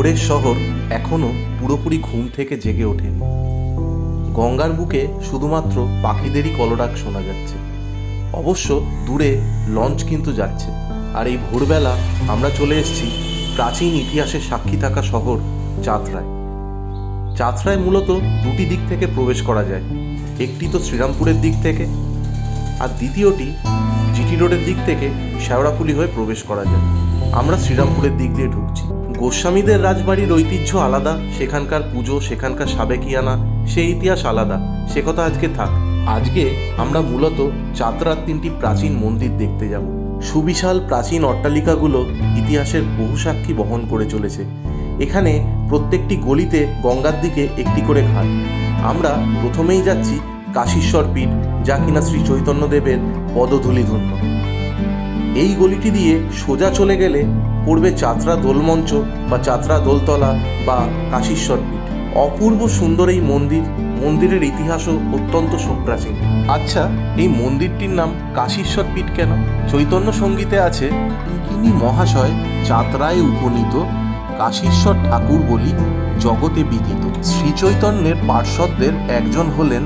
ভোরের শহর এখনও পুরোপুরি ঘুম থেকে জেগে ওঠেনি। গঙ্গার বুকে শুধুমাত্র পাখিদেরই কলডাক শোনা যাচ্ছে। অবশ্য দূরে লঞ্চ কিন্তু যাচ্ছে। আর এই ভোরবেলা আমরা চলে এসেছি প্রাচীন ইতিহাসের সাক্ষী থাকা শহর চাতরায় চাতরায় মূলত দুটি দিক থেকে প্রবেশ করা যায়। একটি তো শ্রীরামপুরের দিক থেকে, আর দ্বিতীয়টি জিটি রোডের দিক থেকে শেওড়াফুলি হয়ে প্রবেশ করা যায়। আমরা শ্রীরামপুরের দিক দিয়ে ঢুকছি। গোস্বামীদের রাজবাড়ির ঐতিহ্য আলাদা, সেখানকার পুজো, সেখানকার সাবেকিয়ানা সেই ইতিহাস আলাদা। সে কথা আজকে থাক। আজকে আমরা মূলত চাতরার তিনটি প্রাচীন মন্দির দেখতে যাব। সুবিশাল প্রাচীন অট্টালিকাগুলো ইতিহাসের বহু সাক্ষী বহন করে চলেছে। এখানে প্রত্যেকটি গলিতে গঙ্গার দিকে একটি করে ঘাট। আমরা প্রথমেই যাচ্ছি কাশীশ্বর পীঠ, যা কিনা শ্রী চৈতন্যদেবের পদধূলিধন্য। এই গলিটি দিয়ে সোজা চলে গেলে পড়বে চাত্রা দোলমঞ্চ বা চাত্রা দোলতলা বা কাশীশ্বর পীঠ। অপূর্ব সুন্দর এই মন্দির, মন্দিরের ইতিহাসও অত্যন্ত সুপ্রাচীন। আচ্ছা এই মন্দিরটির নাম কাশীশ্বর পীঠ কেন? চৈতন্য সঙ্গীতে আছে তিনি মহাশয় যাত্রায় উপনীত কাশীশ্বর ঠাকুর বলি জগতে বিদিত। শ্রীচৈতন্যের পার্শ্বদের একজন হলেন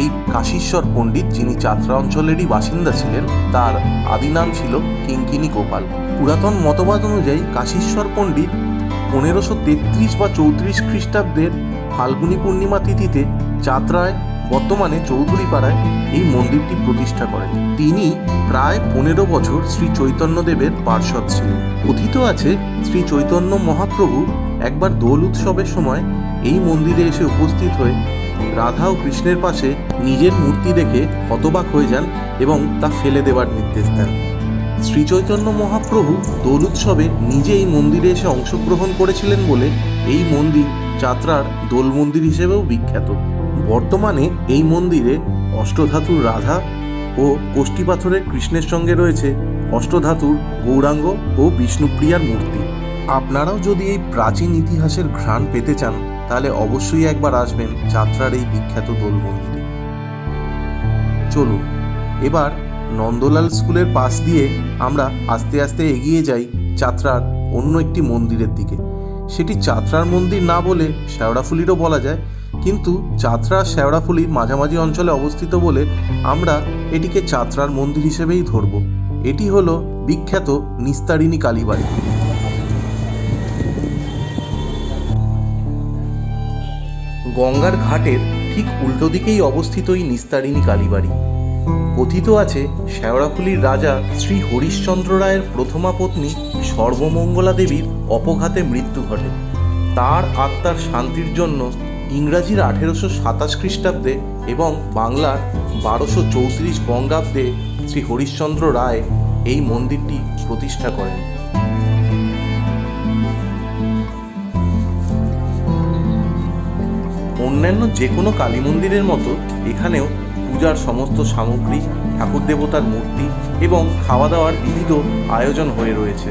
এই কাশীশ্বর পণ্ডিত যিনি চাত্রা অঞ্চলেরই বাসিন্দা ছিলেন, তার আদি নাম ছিল কিঙ্কিনি গোপাল। পুরাতন মতবাদ অনুযায়ী কাশীশ্বর পণ্ডিত পনেরোশো তেত্রিশ বা চৌত্রিশ খ্রিস্টাব্দের ফাল্গুনী পূর্ণিমা তিথিতে যাত্রায়, বর্তমানে চৌধুরীপাড়ায় এই মন্দিরটি প্রতিষ্ঠা করেন। তিনি প্রায় পনেরো বছর শ্রী চৈতন্যদেবের পার্শ্বদ ছিলেন। কথিত আছে, শ্রী চৈতন্য মহাপ্রভু একবার দোল উৎসবের সময় এই মন্দিরে এসে উপস্থিত হয়ে রাধা ও কৃষ্ণের পাশে নিজের মূর্তি দেখে হতবাক হয়ে যান এবং তা ফেলে দেওয়ার নির্দেশ দেন। শ্রীচৈতন্য মহাপ্রভু দোল উৎসবে নিজে এই মন্দিরে এসে অংশগ্রহণ করেছিলেন বলে এই মন্দির যাত্রার দোল মন্দির হিসেবেও বিখ্যাত। বর্তমানে এই মন্দিরে অষ্টধাতুর রাধা ও কোষ্ঠী পাথরের কৃষ্ণের সঙ্গে রয়েছে অষ্টধাতুর গৌরাঙ্গ ও বিষ্ণুপ্রিয়ার মূর্তি। আপনারাও যদি এই প্রাচীন ইতিহাসের ঘ্রাণ পেতে চান তাহলে অবশ্যই একবার আসবেন যাত্রার এই বিখ্যাত দোল মন্দিরে। চলুন, এবার নন্দলাল স্কুলের পাশ দিয়ে আমরা আস্তে আস্তে এগিয়ে যাই চাত্রার অন্য একটি মন্দিরের দিকে। সেটি চাত্রার মন্দির না বলে শেওড়াফুলিরও বলা যায়, কিন্তু চাত্রা শেওড়াফুলির মাঝামাঝি অঞ্চলে অবস্থিত বলে আমরা এটিকে চাত্রার মন্দির হিসেবেই ধরব। এটি হলো বিখ্যাত নিস্তারিণী কালীবাড়ি। গঙ্গার ঘাটের ঠিক উল্টো দিকেই অবস্থিত এই নিস্তারিণী কালীবাড়ি। কথিত আছে, শেওড়াফুলির রাজা শ্রী হরিশ্চন্দ্র রায়ের প্রথমা পত্নী সর্বমঙ্গলা দেবীর অপঘাতে মৃত্যু ঘটে। তার আত্মার শান্তির জন্য ইংরাজির আঠেরোশো সাতাশ খ্রিস্টাব্দে এবং বাংলার বারোশো চৌত্রিশ বঙ্গাব্দে শ্রী হরিশ্চন্দ্র রায় এই মন্দিরটি প্রতিষ্ঠা করেন। অন্যান্য যে কোনো কালী মন্দিরের মতো এখানেও পূজার সমস্ত সামগ্রী, ঠাকুর দেবতার মূর্তি এবং খাওয়া দাওয়ার বিবিধ আয়োজন হয়ে রয়েছে।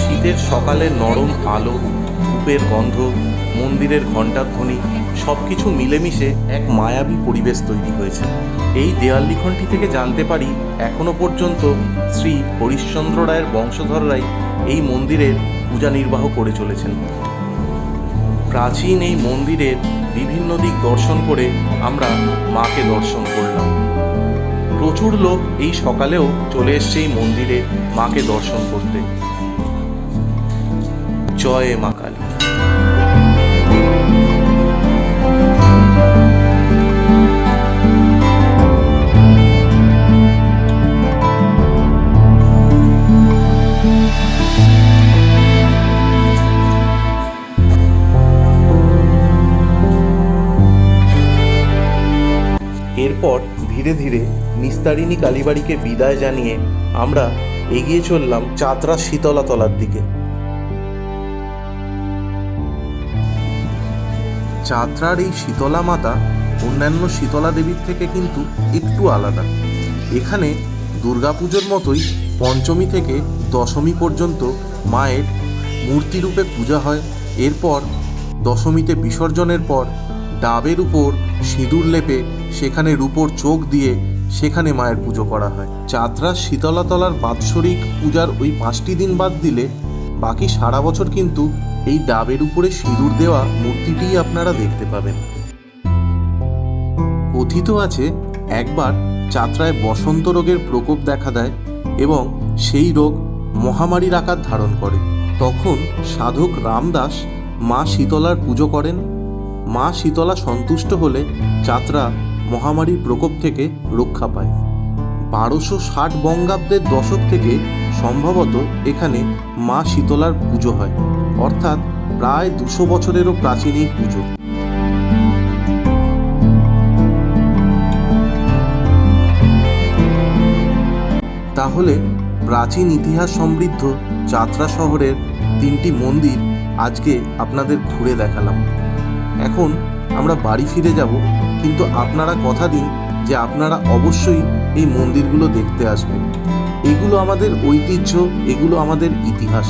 শীতের সকালে নরম আলো ধূপের গন্ধ, মন্দিরের ঘণ্টার ধ্বনি সব কিছু মিলেমিশে এক মায়াবী পরিবেশ তৈরি হয়েছে। এই দেয়াল লিখনটি থেকে জানতে পারি, এখনও পর্যন্ত শ্রী হরিশ্চন্দ্র রায়ের বংশধররাই এই মন্দিরের পূজা নির্বাহ করে চলেছেন। প্রাচীন এই মন্দিরের বিভিন্ন দিক দর্শন করে আমরা মাকে দর্শন করলাম। প্রচুর লোক এই সকালেও চলে এসছে এই মন্দিরে মাকে দর্শন করতে। জয় মা কালী। এরপর ধীরে ধীরে নিস্তারিণী কালীবাড়িকে বিদায় জানিয়ে আমরা এগিয়ে চললাম চাতরা শীতলাতলার দিকে। চাত্রার এই শীতলা মাতা অন্যান্য শীতলা দেবীর থেকে কিন্তু একটু আলাদা। এখানে দুর্গাপুজোর মতোই পঞ্চমী থেকে দশমী পর্যন্ত মায়ের মূর্তিরূপে পূজা হয়। এরপর দশমীতে বিসর্জনের পর ডাবের উপর সিঁদুর লেপে সেখানে রূপোর চোখ দিয়ে সেখানে মায়ের পুজো করা হয়। চাতরা শীতলাতলার বাৎসরিক পূজার ওই পাঁচটি দিন বাদ দিলে বাকি সারা বছর কিন্তু এই ডাবের উপরে সিঁদুর দেওয়া মূর্তিটিই আপনারা দেখতে পাবেন। কথিত আছে, একবার চাত্রায় বসন্ত রোগের প্রকোপ দেখা দেয় এবং সেই রোগ মহামারীর আকার ধারণ করে। তখন সাধক রামদাস মা শীতলার পুজো করেন। মা শীতলা সন্তুষ্ট হলে চাত্রা মহামারীর প্রকোপ থেকে রক্ষা পায়। বারোশো ষাট বঙ্গাব্দের দশক থেকে সম্ভবত এখানে মা শীতলার পুজো হয়। অর্থাৎ প্রায় দুশো বছরেরও প্রাচীন এই পুজো। তাহলে প্রাচীন ইতিহাস সমৃদ্ধ যাত্রা শহরের তিনটি মন্দির আজকে আপনাদের ঘুরে দেখালাম। এখন আমরা বাড়ি ফিরে যাব, কিন্তু আপনারা কথা দিন যে আপনারা অবশ্যই এই মন্দিরগুলো দেখতে আসবেন। এগুলো আমাদের ঐতিহ্য, এগুলো আমাদের ইতিহাস।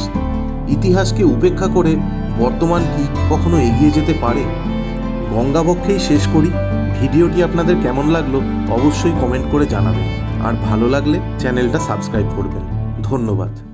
ইতিহাসকে উপেক্ষা করে বর্তমান কি কখনো এগিয়ে যেতে পারে? গঙ্গাবক্ষেই শেষ করি। ভিডিওটি আপনাদের কেমন লাগল অবশ্যই কমেন্ট করে জানাবেন। আর ভালো লাগলে চ্যানেলটা সাবস্ক্রাইব করবেন। ধন্যবাদ।